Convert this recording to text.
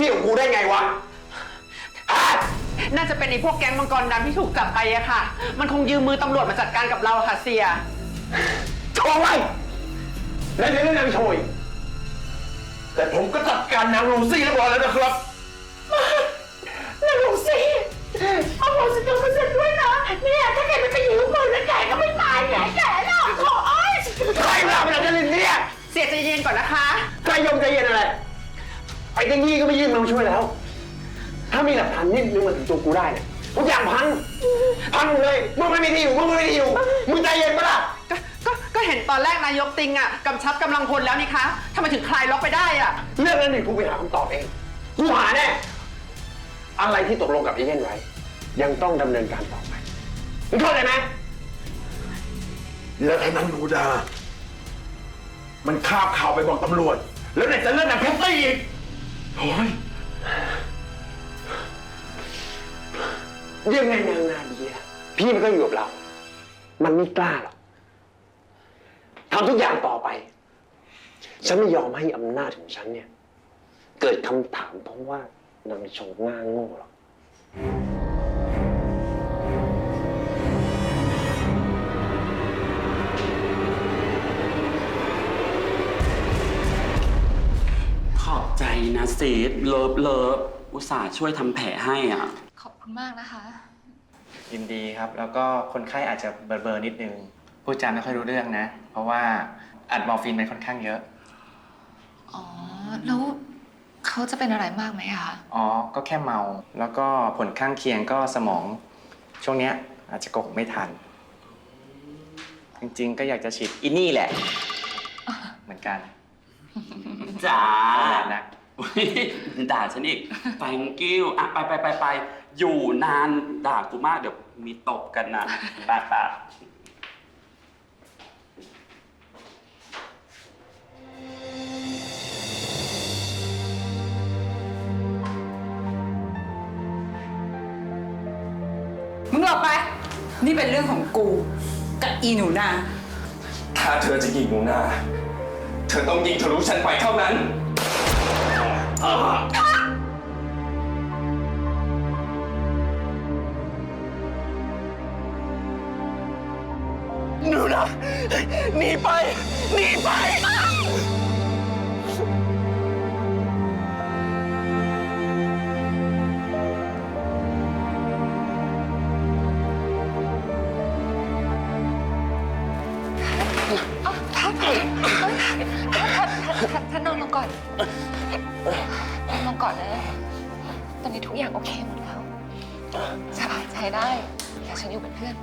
ที่ของกูได้ไงวะฮะน่าจะเป็นไอ้พวกแก๊งมังกรดำที่ถูกจับไปอะค่ะ มันคงยืมมือตำรวจมาจัดการกับเราอะค่ะเสีย โชว์ไว้แล้วเดี๋ยวเรื่องนางโชยแต่ผมก็จัดการนางลูซี่เรียบร้อยแล้วนะครับ นางลูซี่เอาโหสิกรรมมาเสร็จด้วยนะเนี่ยถ้าแกไม่ไปยืมมือแล้วแกก็ไม่ตายไงแกหรอกโอ้ยใครมาเป็นอะไรเนี่ยเสียใจเย็นก่อนนะคะ ใจยมใจเย็นอะไร ไอ้ตั้งยี่ก็ไม่ยื่นมาช่วยแล้ว ถ้ามีหลักฐานนิดนึงมาถึงตัวกูได้เนี่ยทุกอย่างพัง พังหมดเลยมึงไม่มีที่อยู่มึงไม่มีที่อยู่มึงใจเย็นปะล่ะก็ก็ก็เห็นตอนแรกนายกติงอะกำชับกำลังพลแล้วนี่คะทำไมถึงคลายล็อกไปได้อะเรื่องนั้นเดี๋ยวกูไปหาคำตอบเองกูหาแน่อะไรที่ตกลงกับเอเย่นไว้ ยังต้องดำเนินการต่อไปมึงเข้าใจไหมแล้วไอ้นางหนูดา มันคาบข่าวไปบอกตำรวจ แล้วไหนจะเรื่องนางแพตตี้อีก โอ้ยยังไงนางนาเดียพี่มันก็อยู่กับเรา มันไม่กล้าหรอกทำทุกอย่างต่อไป ฉันไม่ยอมให้อำนาจของฉันเนี่ย เกิดคำถามเพราะว่านางโชงง่าโง่หรอก นะซีดเลิฟเลิฟอุตส่าห์ช่วยทำแผลให้อะ ขอบคุณมากนะคะ ยินดีครับ แล้วก็คนไข้อาจจะเบลอๆนิดนึงพูดจาไม่ค่อยรู้เรื่องนะ เพราะว่าอัดมอร์ฟีนไปค่อนข้างเยอะ อ๋อ แล้วเขาจะเป็นอะไรมากไหมอะคะ อ๋อ ก็แค่เมา แล้วก็ผลข้างเคียงก็สมอง ช่วงเนี้ยอาจจะโกหกไม่ทัน จริงๆ ก็อยากจะฉีดอินี่แหละ เหมือนกันจ้านั่นแหละนะ อุ๊ยด่าฉันอีก thank you อะไปไปไปไปอยู่นานด่ากูมากเดี๋ยวมีตบกันนะไปไปมึงหลบไป นี่เป็นเรื่องของกู กับอีหนูนา ถ้าเธอจะยิงหนูนา เธอต้องยิงทะลุฉันไปเท่านั้น นะหนีไปหนีไปพัดพัดพัดพัดพัดนอนลงก่อนนอนลงก่อนนะ ตอนนี้ทุกอย่างโอเคหมดแล้วสบายใจได้อยากฉันอยู่เป็นเพื่อน